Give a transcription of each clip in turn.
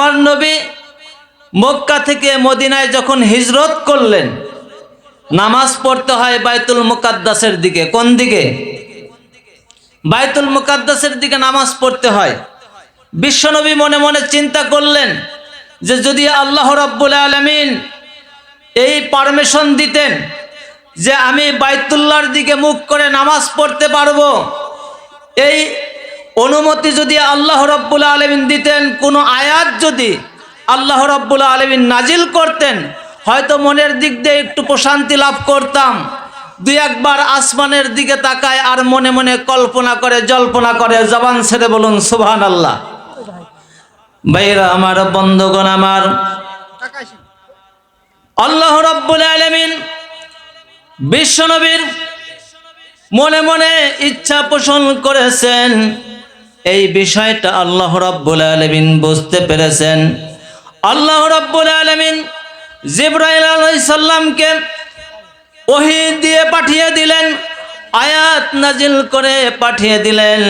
আমার নবী মক্কা থেকে মদিনায় যখন হিজরত করলেন, নামাজ পড়তে হয় বাইতুল মুকাদ্দাসের দিকে। কোন দিকে? বাইতুল মুকাদ্দাসের দিকে নামাজ পড়তে হয়। বিশ্বনবী মনে মনে চিন্তা করলেন যে যদি আল্লাহ রাব্বুল আলমিন এই পারমিশন দিতেন যে আমি বাইতুল্লাহর দিকে মুখ করে নামাজ পড়তে পারব, এই অনুমতি যদি আল্লাহ রব্বুল আলমিন দিতেন, কোনো আয়াত যদি আল্লাহ রব্বুল আলমিন নাজিল করতেন, হয়তো মনের দিক দিয়ে একটু প্রশান্তি লাভ করতাম। দুই একবার আসমানের দিকে তাকায় আর মনে মনে কল্পনা করে, জল্পনা করে, জবান ছেড়ে বলুন সুবহান আল্লাহ আমার, বন্ধগণ আমার, আল্লাহ রব্বুল আলমিন বিশ্বনবীর মনে মনে ইচ্ছা পোষণ করেছেন। এই বিষয়টা আল্লাহ রাব্বুল আলমিন বুঝতে পেরেছেন। আল্লাহ রাব্বুল আলমিন জিব্রাইল আলাইসাল্লামকে ওহি দিয়ে পাঠিয়ে দিলেন, আয়াত নাজিল করে পাঠিয়ে দিলেন,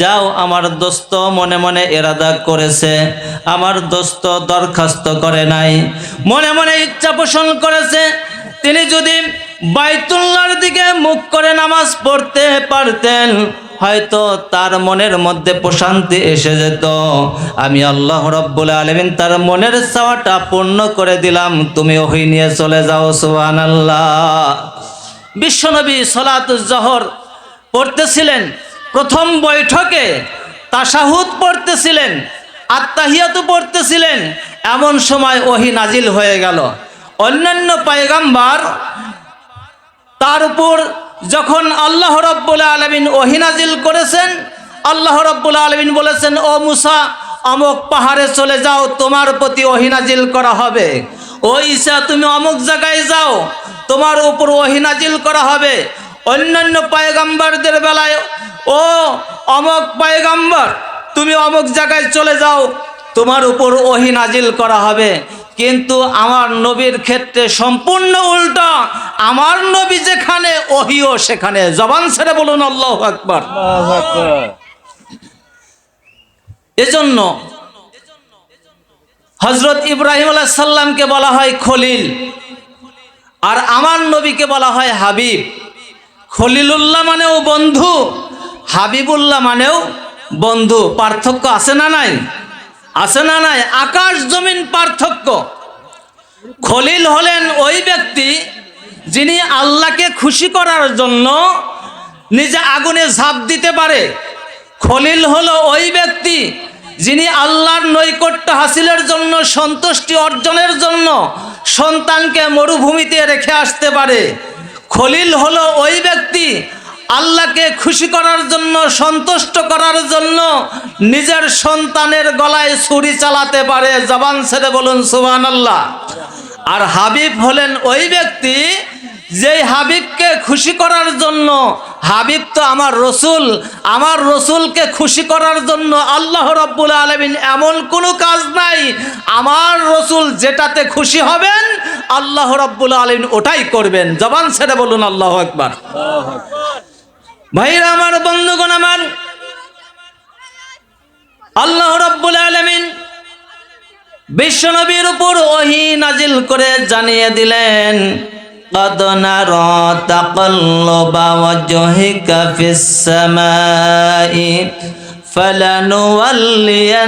যাও আমার দোস্ত মনে মনে এরাদা করেছে, আমার দোস্ত দরখাস্ত করে নাই, মনে মনে ইচ্ছা পোষণ করেছে, তিনি যদি বাইতুল্লার দিকে মুখ করে নামাজ পড়তে পারতেন হয়তো তার মনের মধ্যে প্রশান্তি এসে যেত। আমি আল্লাহ রব্বুল আলমিন তার মনের চাওয়াটা পূর্ণ করে দিলাম। তুমি ওই নিয়ে চলে যাও সুহান আল্লাহ বিশ্বনবী সলাতুজ্জহর পড়তেছিলেন। প্রথম বৈঠকে তাসাহুদ পড়তেছিলেন আত্মাহিয়াতু পড়তেছিলেন। এমন সময় ওহি নাজিল হয়ে গেল। অন্যান্য পায়গাম্বার তার উপর যখন আল্লাহ রব্বুল আলমিন ওহিনাজিল করেছেন, আল্লাহ রব্বুল আলমিন বলেছেন, ও মুসা, অমুক পাহাড়ে চলে যাও, তোমার প্রতি ওহিনাজিল করা হবে। ও ঈসা, তুমি অমুক জায়গায় যাও, তোমার উপর ওহিনাজিল করা হবে। অন্যান্য পায়গাম্বারদের বেলায়, ও অমক পায়গাম্বার, তুমি অমুক জায়গায় চলে যাও, তোমার উপর ওহি নাজিল করা হবে। কিন্তু আমার নবীর ক্ষেত্রে সম্পূর্ণ উল্টা। আমার নবী যেখানে ওহিও সেখানে। জবান ছেড়ে বলুন আল্লাহ আকবর। এজন্য হজরত ইব্রাহিম আলাহ সাল্লামকে বলা হয় খলিল। আর আমার নবীকে বলা হয় হাবিব। খলিলুল্লাহ মানেও বন্ধু হাবিবুল্লাহ মানেও বন্ধু। পার্থক্য আছে না নাই? আছে না নাই? আকাশ জমিন পার্থক্য। খলিল হলেন ওই ব্যক্তি যিনি আল্লাহকে খুশি করার জন্য নিজে আগুনে ঝাঁপ দিতে পারে। খলিল হলো ওই ব্যক্তি যিনি আল্লাহর নৈকট্য হাসিলের জন্য, সন্তুষ্টি অর্জনের জন্য সন্তানকে মরুভূমিতে রেখে আসতে পারে। খলিল হলো ওই ব্যক্তি আল্লাহকে খুশি করার জন্য, সন্তুষ্ট করার জন্য নিজের সন্তানের গলায় ছুরি চালাতে পারে। জবান ছেড়ে বলুন সুবান আল্লাহ আর হাবিব হলেন ওই ব্যক্তি যেই হাবিবকে খুশি করার জন্য, হাবিব তো আমার রসুল, আমার রসুলকে খুশি করার জন্য আল্লাহ রব্বুল আলমিন এমন কোনো কাজ নাই। আমার রসুল যেটাতে খুশি হবেন, আল্লাহ রব্বুল আলমিন ওটাই করবেন। জবান ছেড়ে বলুন, আল্লাহ একবার ভাইরা আমার বন্ধুগণ আমার আল্লাহ রব্বুল আলমিন বিশ্বনবীর উপর ওহি নাজিল করে জানিয়ে দিলেন قد نرى تقلب وجهك في السماء فلنولينك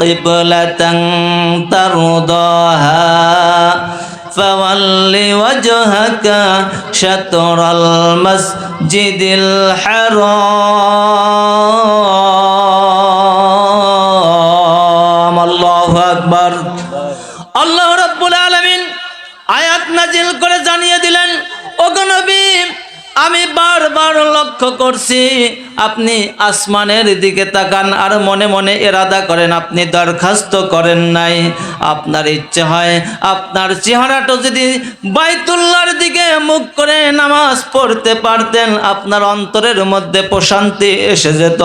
قبلة ترضاها فول وجهك شطر المسجد الحرام الله أكبر আল্লাহ রাব্বুল আলামিন আয়াত নাজিল করে জানিয়ে দিলেন ওগো নবী আমি বারবার লক্ষ্য করছি আপনি আসমানের দিকে তাকান আর মনে মনে এরাদা করেন, আপনি দরখাস্ত করেন নাই। আপনার ইচ্ছে হয় আপনার চেহারাটা যদি বাইতুল্লার দিকে মুখ করে নামাজ পড়তে পারতেন, আপনার অন্তরের মধ্যে প্রশান্তি এসে যেত।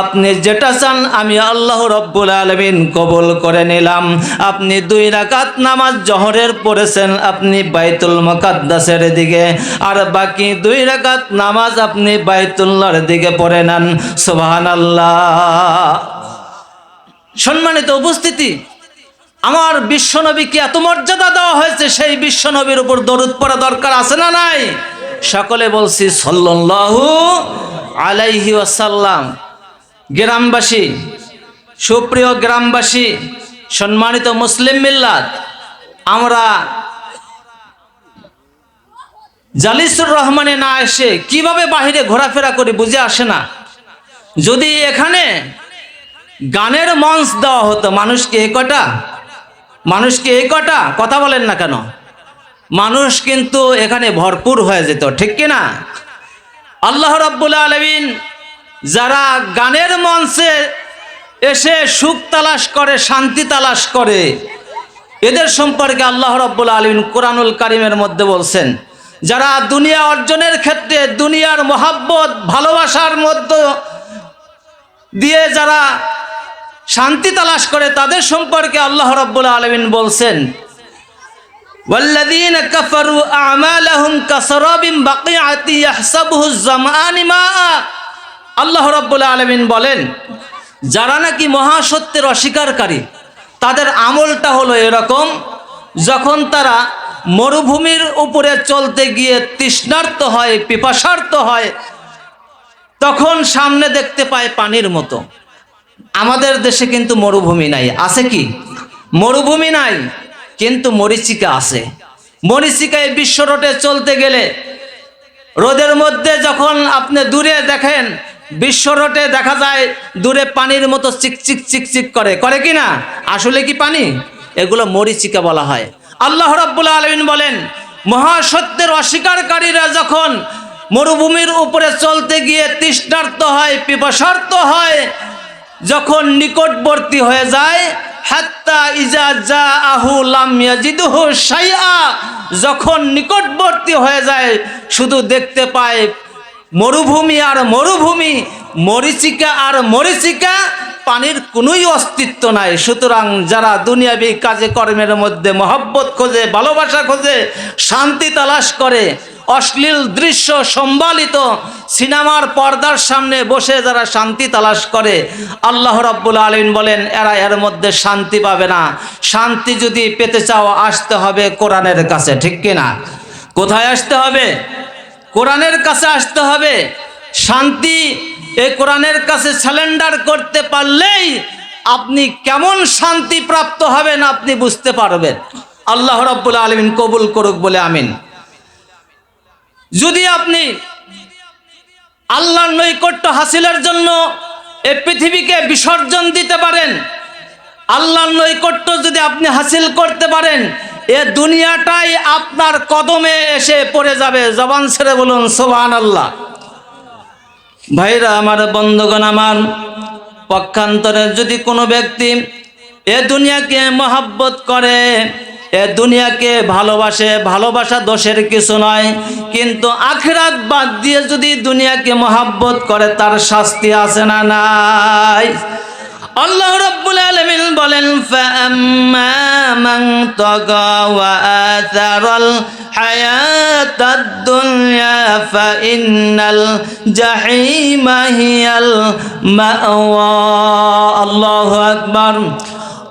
আপনি যেটা চান, আমি আল্লাহ রব্বুল আলমিন কবুল করে নিলাম। আপনি দুই রাকাত নামাজ জহরের পড়েছেন, আপনি বাইতুল মকাদ্দাসের দিকে। আর বাকি দুই রাকাত নামাজ আপনি বাইতুল্লাহর দিকে পড়ে নেন সুবহান আল্লাহ সম্মানিত উপস্থিতি, আমার বিশ্বনবীকে এত মর্যাদা দেওয়া হয়েছে, সেই বিশ্বনবীর উপর দরুদ পড়া দরকার আছে না নাই? সকলে বলছি, সল্লাল্লাহু আলাইহি ওয়াসাল্লাম। গ্রামবাসী, সুপ্রিয় গ্রামবাসী, সম্মানিত মুসলিম মিল্লাত, আমরা জালিসুর রহমানে না এসে কীভাবে বাহিরে ঘোরাফেরা করে বুঝে আসে না। যদি এখানে গানের মঞ্চ দেওয়া হতো মানুষকে এ কটা? মানুষকে এই কটা? কথা বলেন না কেন। মানুষ কিন্তু এখানে ভরপুর হয়ে যেত, ঠিক কি না? আল্লাহ রাব্বুল আলমিন যারা গানের মঞ্চে এসে সুখ তালাশ করে, শান্তি তালাশ করে, এদের সম্পর্কে আল্লাহ রাব্বুল আলমিন কোরআনুল কারিমের মধ্যে বলছেন যারা দুনিয়া অর্জনের ক্ষেত্রে দুনিয়ার মহাব্বত ভালোবাসার মধ্যে দিয়ে যারা শান্তি তালাশ করে তাদের সম্পর্কে আল্লাহ রাব্বুল আলমিন বলছেন والذين كفروا أعمالهم كسراب بقيعة يحسبه الظمآن ماء আল্লাহ রাব্বুল আলমিন বলেন যারা নাকি মহাসত্যের অস্বীকারী তাদের আমলটা হলো এরকম যখন তারা মরুভূমির উপরে চলতে গিয়ে তৃষ্ণার্ত হয়, পিপাসার্ত হয়, তখন সামনে দেখতে পায় পানির মতো। আমাদের দেশে কিন্তু মরুভূমি নাই। আছে কি? মরুভূমি নাই, কিন্তু মরিচিকা আছে। মরিচিকায় বিশ্ব রোডে চলতে গেলে রোদের মধ্যে যখন আপনি দূরে দেখেন, বিশ্ব রোডে দেখা যায় দূরে পানির মতো চিকচিক চিকচিক করে। করে কি না? আসলে কি পানি? এগুলো মরিচিকা বলা হয়। আল্লাহ রাব্বুল আলমিন বলেন, মহাসত্যের অস্বীকারীরা যখন মরুভূমির উপরে চলতে গিয়ে তৃষ্ণার্ত হয়, পিপাসার্ত হয়, যখন নিকটবর্তী হয়ে যায়, হাত্তা ইজা যা আহু লাম ইয়াজিদুহু শাইআ, যখন নিকটবর্তী হয়ে যায়, শুধু দেখতে পায় মরুভূমি আর মরুভূমি, মরিচিকা আর মরিচিকা পানির কোনোই অস্তিত্ব নাই। সুতরাং যারা দুনিয়াবি কাজে কর্মের মধ্যে মহব্বত খোঁজে, ভালোবাসা খোঁজে, শান্তি তালাশ করে, অশ্লীল দৃশ্য সম্বালিত সিনেমার পর্দার সামনে বসে যারা শান্তি তালাশ করে, আল্লাহ রাব্বুল আলমিন বলেন, এরা এর মধ্যে শান্তি পাবে না। শান্তি যদি পেতে চাও, আসতে হবে কোরআনের কাছে, ঠিক কিনা কোথায় আসতে হবে? কোরআনের কাছে আসতে হবে। শান্তি এই কোরআনের কাছে স্যালেন্ডার করতে পারলেই আপনি কেমন শান্তি প্রাপ্ত হবেন আপনি বুঝতে পারবেন। আল্লাহ রাব্বুল আলমিন কবুল করুক বলে আমিন। যদি আপনি আল্লাহর নৈকট্য হাসিলের জন্য এ পৃথিবীকে বিসর্জন দিতে পারেন, আল্লাহর নৈকট্য যদি আপনি হাসিল করতে পারেন, এ দুনিয়াটাই আপনার কদমে এসে পড়ে যাবে। জবান ছেড়ে বলুন সোহান আল্লাহ ভাইরা, আমার বন্ধগণ, আমার পক্ষান্তরে যদি কোনো ব্যক্তি এ দুনিয়াকে মহাব্বত করে, এ দুনিয়াকে ভালোবাসে, ভালোবাসা দোষের কিছু নয়, কিন্তু আখরাত বাদ দিয়ে যদি দুনিয়াকে মহাব্বত করে, তার শাস্তি আছে না নাই? আল্লাহ রাব্বুল আলামিন বলেন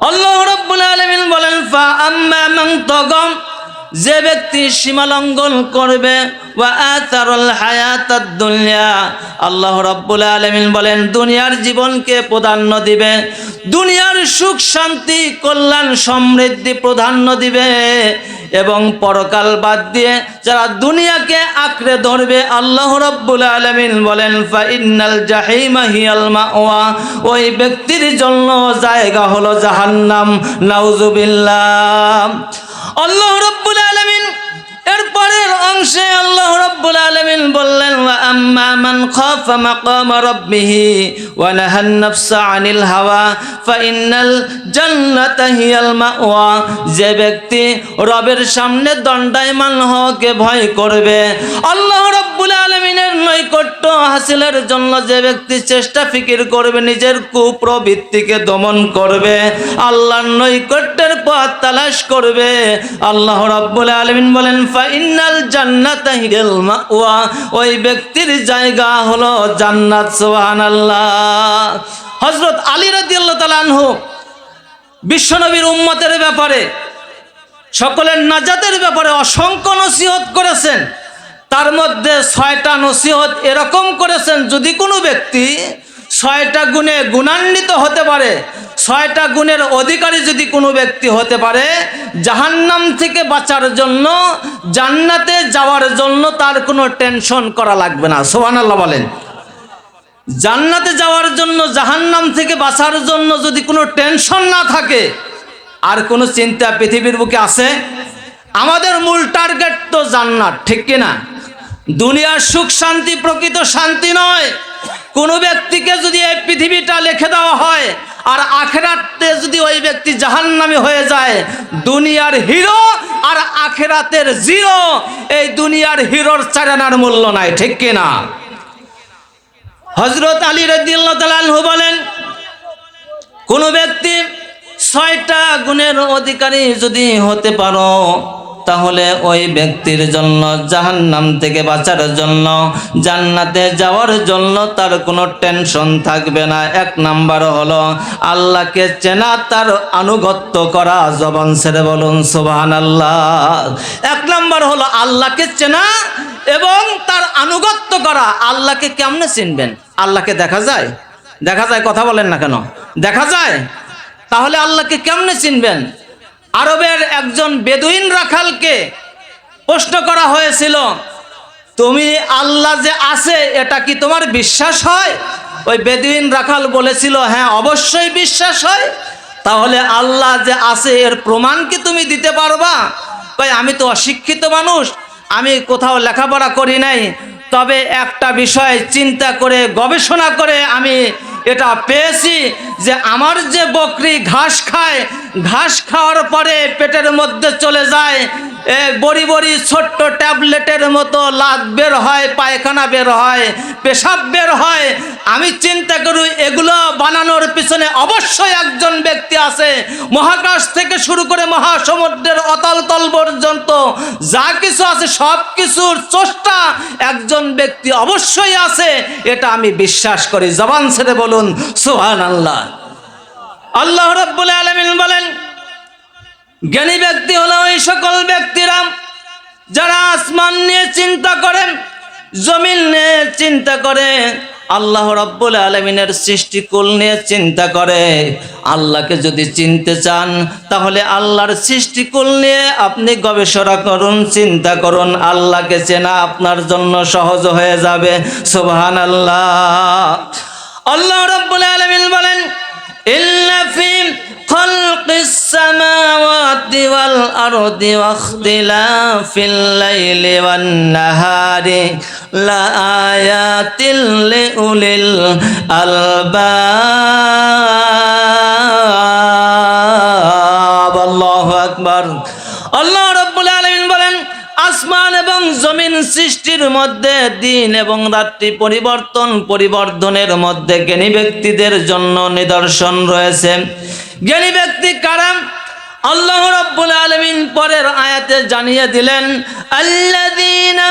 আল্লাহু রাব্বুল আলামিন বলেন যে ব্যক্তি সীমা লঙ্ঘন করবে, ওয়া আল্লাহ রাব্বুল আলামিন বলেন, দুনিয়ার জীবনকে প্রাধান্য দিবে, দুনিয়ার সুখ, শান্তি, কল্যাণ, সমৃদ্ধি প্রাধান্য দিবে এবং পরকাল বাদ দিয়ে যারা দুনিয়াকে আঁকড়ে ধরবে, আল্লাহ রাব্বুল আলামিন বলেন, ফা ইন্নাল জাহিমা হিয়াল মাওয়া, ওই ব্যক্তির জন্য জায়গা হলো জাহান্নাম। নাউজুবিল্লাহ। আল্লাহ রব্বুল আলামিন এরপরের অংশে আল্লাহ রাব্বুল আলামিন বললেন আম্মা মান খাফা মাকাম রাব্বিহি ওয়া নাহান নাফসা আনিল হাওয়া, ফা ইন্নাল জান্নাতা হিয়াল মাওয়া। যে ব্যক্তি রবের সামনে দণ্ডায়মান হওয়াকে ভয় করবে, আল্লাহ রাব্বুল আলামিনের নৈকট্য হাসিলের জন্য যে ব্যক্তি চেষ্টা ফিকির করবে, নিজের কুপ্রবৃত্তিকে দমন করবে, আল্লাহর নৈকট্যের পথ তালাশ করবে। আল্লাহ রাব্বুল আলামিন বলেন ফাইনাল জান্নাত হিয়াল মাওয়া ওই ব্যক্তির জায়গা হলো জান্নাত, সুবহানাল্লাহ। হযরত আলী রাদিয়াল্লাহু তাআলা আনহু বিশ্বনবীর উম্মতের ব্যাপারে, সকলের নাজাতের ব্যাপারে অসংখ্য নসিহত করেছেন। তার মধ্যে ছয়টা নসিহত এরকম করেছেন, যদি কোনো ব্যক্তি ছয়টা গুণে গুণান্বিত হতে পারে। ছয়টা গুণের অধিকারী যদি কোনো ব্যক্তি হতে পারে, জাহান্নাম থেকে বাঁচার জন্য, জান্নাতে যাওয়ার জন্য তার কোনো টেনশন করা লাগবে না। সোহান আল্লাহ বলেন। জান্নাতে যাওয়ার জন্য, জাহান্নাম থেকে বাঁচার জন্য যদি কোনো টেনশন না থাকে, আর কোনো চিন্তা পৃথিবীর বুকে আছে? আমাদের মূল টার্গেট তো জান্নাত, ঠিক কিনা? দুনিয়ার সুখ, শান্তি, প্রকৃত শান্তি নয়। কোনো ব্যক্তিকে যদি এই পৃথিবীটা লিখে দেওয়া হয়, আর আখেরাতে যদি ওই ব্যক্তি জাহান্নামী হয়ে যায়, দুনিয়ার হিরো আর আখেরাতের জিরো, এই দুনিয়ার হিরোর চারানার মূল্য নাই, ঠিক কিনা হজরত আলী রদিল্লা তালাহু বলেন, কোনো ব্যক্তি ছয়টা গুণের অধিকারী যদি হতে পারো তাহলে ওই ব্যক্তির জন্য, জাহান্নাম থেকে বাঁচার জন্য, জান্নাতে যাওয়ার জন্য তার কোনো টেনশন থাকবে না। এক নাম্বার হলো, আল্লাহকে চেনা তার আনুগত্য করা জবান ছেড়ে বলুন সোবাহান আল্লাহ এক নাম্বার হলো, আল্লাহকে চেনা এবং তার আনুগত্য করা। আল্লাহকে কেমনে চিনবেন? আল্লাহকে দেখা যায়? দেখা যায়? কথা বলেন না কেন? দেখা যায়? তাহলে আল্লাহকে কেমনে চিনবেন? আরবের একজন বেদুইন রাখালকে প্রশ্ন করা হয়েছিল, তুমি আল্লাহ যে আছে, এটা কি তোমার বিশ্বাস হয়? ওই বেদুইন রাখাল বলেছিল হ্যাঁ অবশ্যই বিশ্বাস হয়। তাহলে আল্লাহ যে আছে, এর প্রমাণ কি তুমি দিতে পারবা? কই আমি তো অশিক্ষিত মানুষ, আমি কোথাও লেখাপড়া করি নাই। তবে একটা বিষয় চিন্তা করে, গবেষণা করে আমি এটা পেয়েছি যে আমার যে বকরি ঘাস খায়, ঘাস খাওয়ার পরে পেটের মধ্যে চলে যায় বড়ি বড়ি ছোট্ট ট্যাবলেটের মতো লাত বের হয়, পায়খানা বের হয়, পেশাব বের হয়। আমি চিন্তা করি এগুলো বানানোর পিছনে অবশ্যই একজন ব্যক্তি আছে। মহাকাশ থেকে শুরু করে মহাসমুদ্রের অতল তল পর্যন্ত যা কিছু আছে, সব কিছুর চষ্টা একজন ব্যক্তি অবশ্যই আছে। এটা আমি বিশ্বাস করি। জবান ছেড়ে বলুন সোহান আল্লাহ আল্লাহ রব্বুল আলমিন বলেন জ্ঞানী ব্যক্তি হলো ওই সকল ব্যক্তিরা যারা আসমান নিয়ে চিন্তা করেন, জমিন নিয়ে চিন্তা করে, আল্লাহ রব্বুল আলমিনের সৃষ্টিকুল নিয়ে চিন্তা করে। আল্লাহকে যদি চিনতে চান, তাহলে আল্লাহর সৃষ্টিকুল নিয়ে আপনি গবেষণা করুন, চিন্তা করুন। আল্লাহকে চেনা আপনার জন্য সহজ হয়ে যাবে। সুবহান আল্লাহ আল্লাহ রব্বুল আলমিন বলেন, ইল্লা ফি خلق السماوات والأرض واختلاف الليل والنهار لآيات لأولي الألباب الله أكبر আল্লাহ রব্বুল আলামিন বলেন আসমান এবং জমিন সৃষ্টির মধ্যে দিন এবং রাত্রি পরিবর্তন পরিবর্তনের মধ্যে জ্ঞানী ব্যক্তিদের জন্য নিদর্শন রয়েছে জ্ঞানী ব্যক্তি কারাম আল্লাহ রব্বুল আলমিন পরের আয়াতে জানিয়ে দিলেন আল্লাযীনা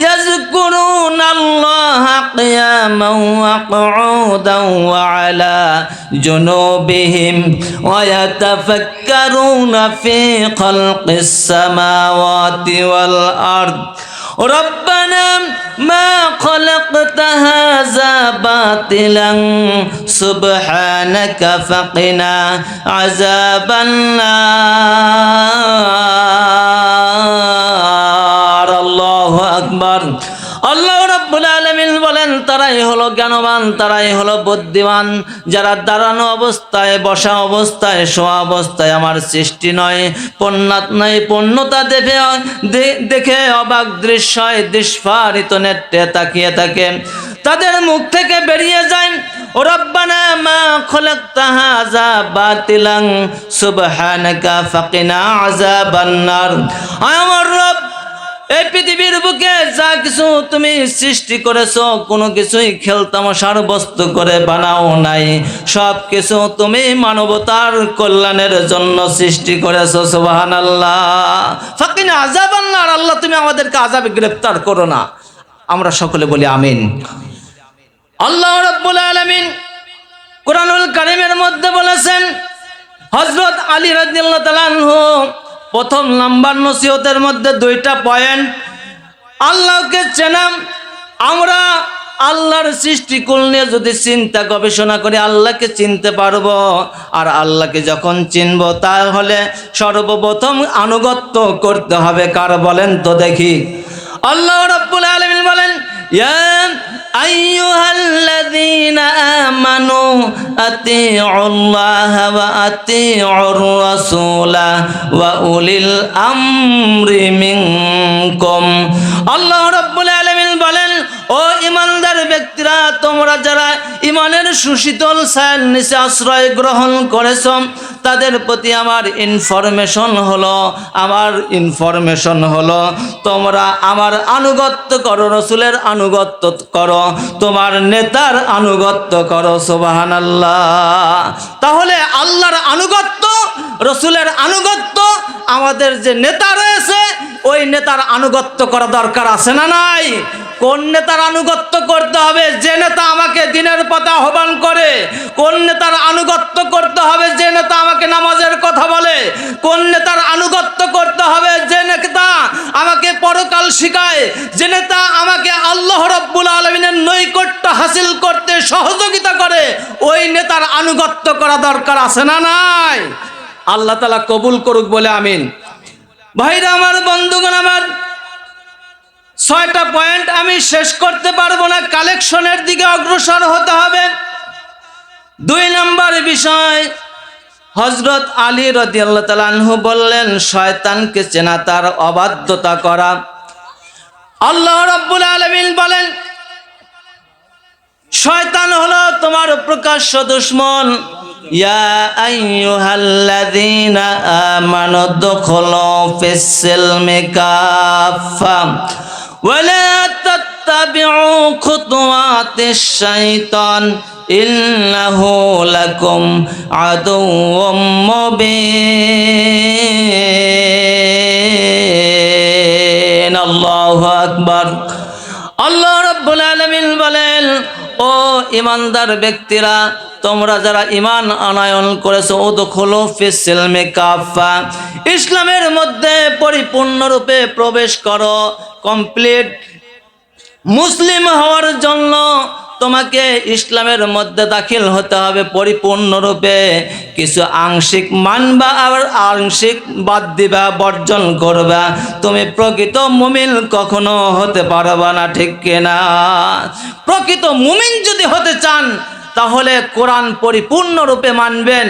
يذكرون الله قياما وقعودا وعلى جنوبهم ويتفكرون في خلق السماوات والأرض ربنا ما خلقت هذا باطلا سبحانك فقنا عذاب النار الله أكبر الله رب العالمين বলেন, তারাই হলো জ্ঞানবান, তারাই হলো বুদ্ধিমান। যারা দাঁড়ানো অবস্থায়, বসা অবস্থায়, শোয়া অবস্থায় আমার সৃষ্টি নয় পণ্যাত নয়, পণ্যতা দেখে দেখে অবাক দৃশ্য হয় দৃষ্পারিত নেত্রে তাকিয়ে থাকে। তাদের মুখ থেকে বেরিয়ে যায় মা ফাকিনা আমার রব এই পৃথিবীর বুকে যা কিছু তুমি সৃষ্টি করেছ, কোনো কিছুই খেলতামশার বস্তু করে বানাও নাই। সব কিছু তুমি মানবতার কল্যাণের জন্য সৃষ্টি করেছ সুবাহান আল্লাহ ফাকিনা আজাব আল্লাহ আল্লাহ তুমি আমাদেরকে আজাবে গ্রেফতার করো না। আমরা সকলে বলি আমিন। আল্লাহ রব্বুল আলামিন কোরআনুল কারিমের মধ্যে বলেছেন হজরত আলী রাজিয়াল্লাহ তালানহু প্রথম নাম্বার নসিহতের মধ্যে দুইটা পয়েন্ট। আল্লাহকে চেনাম, আমরা আল্লাহর সৃষ্টিকুল নিয়ে যদি চিন্তা গবেষণা করি, আল্লাহকে চিনতে পারব। আর আল্লাহকে যখন চিনব, তাহলে সর্বপ্রথম আনুগত্য করতে হবে। কার বলেন তো দেখি। আল্লাহ রাব্বুল আলামিন বলেন ইয়া আইয়ুহাল্লাযীনা آمنوا أطيعوا الله وأطيعوا الرسول وأولي الأمر منكم الله আল্লাহ রাব্বুল আলামিন বলেন ও ইমানদার ব্যক্তিরা তোমরা যারা ইমানের সুশীতল ছায়ার নিচে আশ্রয় গ্রহণ করেছ, তাদের প্রতি আমার ইনফরমেশন হলো, আমার ইনফরমেশন হলো, তোমরা আমার আনুগত্য করো, রসুলের আনুগত্য করো, তোমার নেতার আনুগত্য করো সোবাহান আল্লাহ তাহলে আল্লাহর আনুগত্য রসুলের আনুগত্য আমাদের যে নেতা রয়েছে, ওই নেতার আনুগত্য করা দরকার আছে না নাই? কোন নেতার আনুগত্য করতে হবে? যে নেতা আমাকে দিনের পথে আহ্বান করে, কোন নেতার আনুগত্য করতে হবে? যে নেতা আমাকে নামাজের কথা বলে, কোন নেতার আনুগত্য করতে হবে? যে নেতা আমাকে পরকাল শিখায়, যে নেতা আমাকে আল্লাহ রব্বুল আলমিনের নৈকট্য হাসিল করতে সহযোগিতা করে, ওই নেতার আনুগত্য করা দরকার আছে না নাই? আল্লাহ তালা কবুল করুক বলে আমিন। ভাইরা আমার, বন্ধুগণ আমার, ছয়টা পয়েন্ট আমি শেষ করতে পারব না, কালেকশনের দিকে অগ্রসর হতে হবে। দুই নম্বর বিষয় হজরত আলী রদি আল্লাহ তালু বললেন, শয়তানকে চেনা তার অবাধ্যতা করা। আল্লাহ রব্বুল আলমিন বলেন, শয়তান হলো তোমার প্রকাশ্য দুশ্মন। يا أيها الذين آمنوا ادخلوا في السلم كافة ولا تتبعوا خطوات الشيطان إنه لكم عدو مبين الله أكبر الله رب العالمين بلين ও ইমানদার ব্যক্তিরা, তোমরা যারা ইমান আনায়ন করেছ ও দখলো ফেসেলমে কাফা ইসলামের মধ্যে পরিপূর্ণরূপে প্রবেশ করো, কমপ্লিট। মুসলিম হওয়ার জন্য তোমাকে ইসলামের মধ্যে দাখিল হতে হবে পরিপূর্ণরূপে। কিছু আংশিক মানবা আবার আংশিক বাদ দিবা, বর্জন করবা। তুমি প্রকৃত মুমিন কখনো হতে পারবা না, ঠিক কিনা? প্রকৃত মুমিন যদি হতে চান তাহলে কোরআন পরিপূর্ণরূপে মানবেন।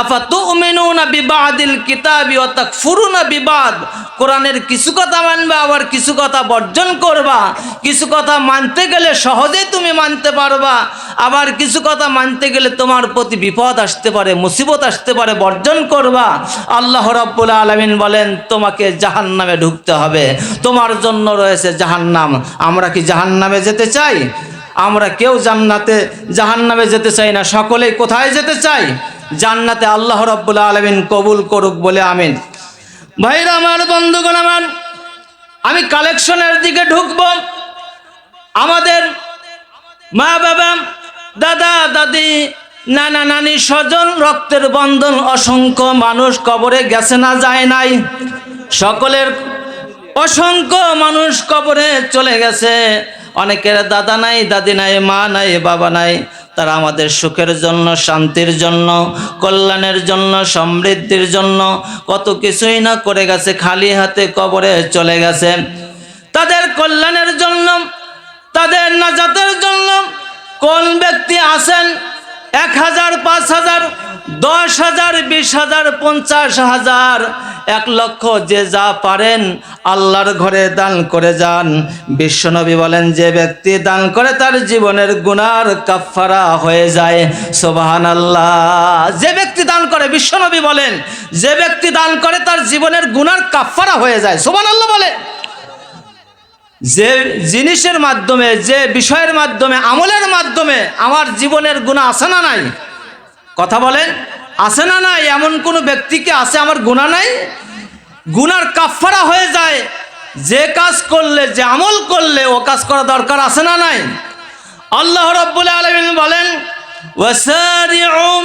আফা তুমিনুনা বিবাদিল কিতাবি ওয়া তাকফুরুনা বিবাদ। কোরআনের কিছু কথা মানবে, আবার কিছু কথা বর্জন করবা। কিছু কথা মানতে গেলে সহজেই তুমি মানতে পারবা। আবার কিছু কথা মানতে গেলে তোমার প্রতি বিপদ আসতে পারে, মুসিবত আসতে পারে, বর্জন করবা। আল্লাহ রাব্বুল আলামিন বলেন, তোমাকে জাহান্নামে ঢুকতে হবে। তোমার জন্য রয়েছে জাহান্নাম। আমরা কি জাহান্নামে যেতে চাই? আমরা কেউ জান্নাতে, জাহান্নামে যেতে চাই না। সকলেই কোথায় যেতে চাই? জান্নাতে আল্লাহ রব্বুল আলমিন কবুল করুক বলে আমিন। ভাইরা আমার, বন্ধুগণ আমার, আমি কালেকশনের দিকে ঢুকব। আমাদের মা বাবা, দাদা, দাদি, নানা, নানি, স্বজন, রক্তের বন্ধন অসংখ্য মানুষ কবরে গেছে না যায় নাই। সকলের অসংখ্য মানুষ কবরে চলে গেছে। অনেকের দাদা নাই, দাদি নাই, মা নাই, বাবা নাই। তারা আমাদের সুখের জন্য, শান্তির জন্য, কল্যাণের জন্য, সমৃদ্ধির জন্য কত কিছুই না করে গেছে, খালি হাতে কবরে চলে গেছে। তাদের কল্যাণের জন্য, তাদের নাজাতের জন্য কোন ব্যক্তি আছেন? এক হাজার, পাঁচ হাজার, দশ হাজার, বিশ হাজার, পঞ্চাশ হাজার। এক লক্ষ যে যা পারেন আল্লাহর ঘরে দান করে যান। বিশ্বনবী বলেন, যে ব্যক্তি দান করে তার জীবনের গুনার কাফারা হয়ে যায়। সোবাহান আল্লাহ যে ব্যক্তি দান করে, বিশ্বনবী বলেন, যে ব্যক্তি দান করে তার জীবনের গুনার কাফারা হয়ে যায়। সোবান আল্লাহ বলে। যে জিনিসের মাধ্যমে, যে বিষয়ের মাধ্যমে, আমলের মাধ্যমে আমার জীবনের গুণা আছে না নাই? কথা বলেন, আছে না নাই? এমন কোনো ব্যক্তিকে আছে আমার গুণা নাই? গুনার কাফারা হয়ে যায়, যে কাজ করলে, যে আমল করলে, ও কাজ করা দরকার আছে না নাই? আল্লাহ রব্বুল আলমিন বলেন, ওয়াসারিউম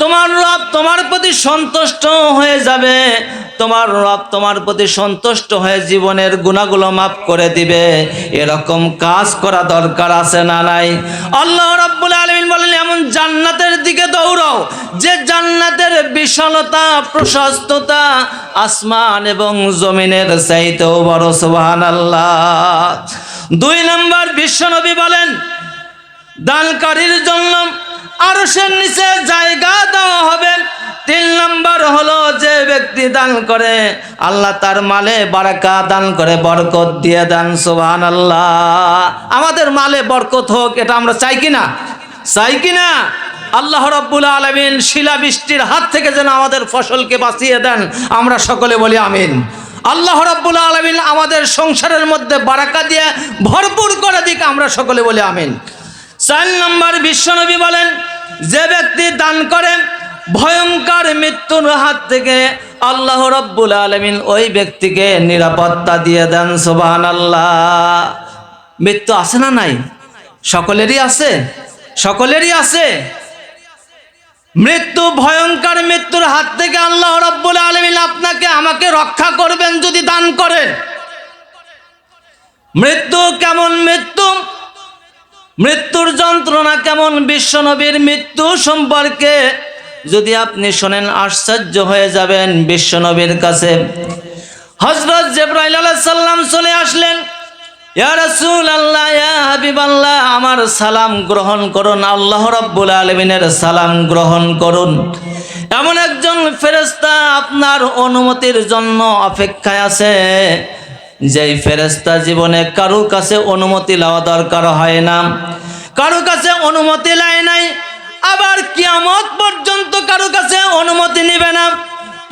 তোমার রব তোমার প্রতি সন্তুষ্ট হয়ে যাবে। তোমার রব তোমার প্রতি সন্তুষ্ট হয়ে জীবনের গুণাগুলো মাফ করে দিবে। এরকম কাজ করা দরকার আছে না নাই? আল্লাহ রাব্বুল আলামিন বলেন, এমন জান্নাতের দিকে দৌড়াও, যে জান্নাতের বিশালতা, প্রশস্ততা আসমান এবং জমিনের চাইতেও বড়, সুবহানাল্লাহ। দুই নম্বর বিশ্বনবী বলেন, দানকারীর জন্য আরশের নিচে জায়গা দেওয়া হবে। তিন নম্বর হলো যে ব্যক্তি দান করে, আল্লাহ তার মালে বারাকা দান করে, বরকত দিয়ে দেন সোহান আল্লাহ আমাদের মালে বরকত হোক, এটা আমরা চাই কিনা? চাই কিনা? আল্লাহ রব্বুল আলমিন শিলা বৃষ্টির হাত থেকে যেন আমাদের ফসলকে বাঁচিয়ে দেন, আমরা সকলে বলি আমিন। আল্লাহ রব্বুল আলমিন আমাদের সংসারের মধ্যে বারাকা দিয়ে ভরপুর করে দিক, আমরা সকলে বলি আমিন। চার নম্বর বিশ্বনবী বলেন, যে ব্যক্তি দান করেন ভয়ঙ্কর মৃত্যুর হাত থেকে আল্লাহ রব্বুল আলমিন ওই ব্যক্তিকে নিরাপত্তা দিয়ে দেন সোবান আল্লাহ মৃত্যু আছে না নাই? সকলেরই আছে? সকলেরই আছে? মৃত্যু, ভয়ঙ্কর মৃত্যুর হাত থেকে আল্লাহ রব্বুল আলমিন আপনাকে, আমাকে রক্ষা করবেন যদি দান করেন মৃত্যু কেমন মৃত্যু? মৃত্যুর যন্ত্রণা কেমন বিশ্বনবীর মৃত্যু সম্পর্কে যদি আপনি শোনেন, আশ্চর্য হয়ে যাবেন বিশ্বনবীর কাছে। হজরত জেব্রাইল সাল্লাম চলে আসলেন। আমার সালাম গ্রহণ করুন, আল্লাহ রাব্বুল আলামিনের সালাম গ্রহণ করুন। এমন একজন ফেরেশতা আপনার অনুমতির জন্য অপেক্ষায় আছে। যেই ফেরেশতা জীবনে কারোর কাছে অনুমতি লওয়া দরকার হয় না কারও কাছে অনুমতি নেয় নাই, আবার কিয়ামত পর্যন্ত কারও কাছে অনুমতি নেবে না।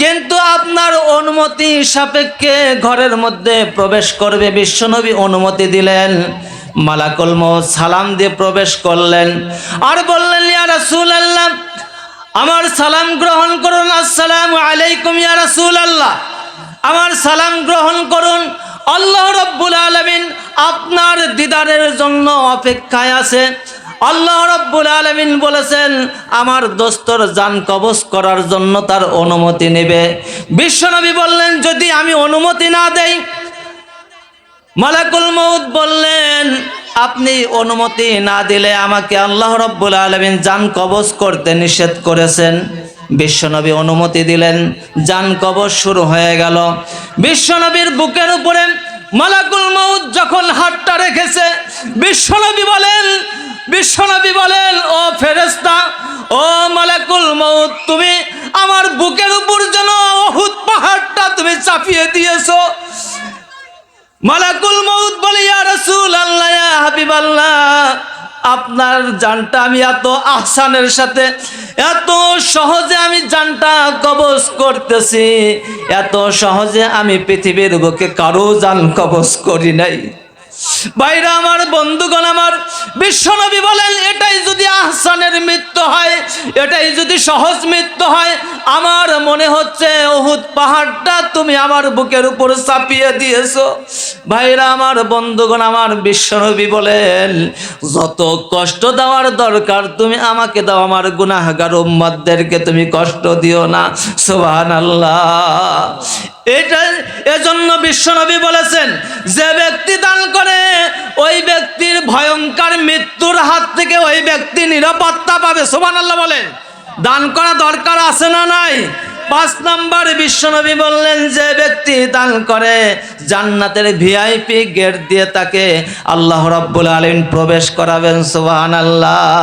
কিন্তু আপনার অনুমতি সাপেক্ষে ঘরের মধ্যে প্রবেশ করবে, বিশ্বনবী অনুমতি দিলেন, মালাকুল সালাম দিয়ে প্রবেশ করলেন, আর বললেন, ইয়া রাসূলুল্লাহ, আমার সালাম গ্রহণ করুন, আসসালামু আলাইকুম, ইয়া রাসূলুল্লাহ, আমার সালাম গ্রহণ করুন আল্লাহ রব্বুল আলমিন আপনার দিদারের জন্য অপেক্ষায় আছে। আল্লাহ রব্বুল আলমিন বলেছেন, আমার দোস্তর যান কবজ করার জন্য তার অনুমতি নেবে। বিশ্বনবী বললেন, যদি আমি অনুমতি না দেই? মালাকুল মৌদ বললেন, আপনি অনুমতি না দিলে আমাকে আল্লাহ রব্বুল আলমিন যান কবজ করতে নিষেধ করেছেন। বিশ্বনবী অনুমতি দিলেন, যান কবজ শুরু হয়ে গেল। বিশ্বনবীর বুকের উপরে মালাকুল মৌদ যখন হাতটা রেখেছে, বিশ্বনবী বলেন বিশ্বনবী বলেন, ও ফেরেস্তা ও মালাকুল মৌদ তুমি আমার বুকের উপর যেন অহুত পাহাড়টা তুমি চাপিয়ে দিয়েছ। মালাকুল মৌত বলে, ইয়া রাসূল আল্লাহ হাবিব আল্লাহ আপনার জানটা আমি এত আহসানের সাথে, এত সহজে আমি জানটা কবজ করতেছি, এত সহজে আমি পৃথিবীর বুকে কারও জান কবজ করি নাই। বাইরে আমার বন্ধুগণ আমার বিশ্বনবী বলেন যদি মৃত্যু হয়, এটাই যদি সহজ মৃত্যু হয়, আমার মনে হচ্ছে ওহুদ পাহাড়টা তুমি আমার বুকের উপর চাপিয়ে দিয়েছ। ভাইরা, আমার বন্ধুগণ, আমার বিশ্বনবী বলেন, যত কষ্ট দেওয়ার দরকার, তুমি আমাকে দাও, আমার গুনাহগার উম্মতদেরকে তুমি কষ্ট দিও না। সুবহানাল্লাহ। এটা এজন্য বিশ্বনবী বলেছেন, যে ব্যক্তি দান করে, ওই ব্যক্তির ভয়ঙ্কর মৃত্যুর হাত থেকে ওই ব্যক্তি নিরাপত্তা পাবে সোমান আল্লাহ বলেন দান করা দরকার আছে না নাই? পাঁচ নম্বর, বিশ্বনবী বললেন, যে ব্যক্তি দান করে, জান্নাতের ভিআইপি গেট দিয়ে তাকে আল্লাহ রাব্বুল আলামিন প্রবেশ করাবেন, সুবহানাল্লাহ।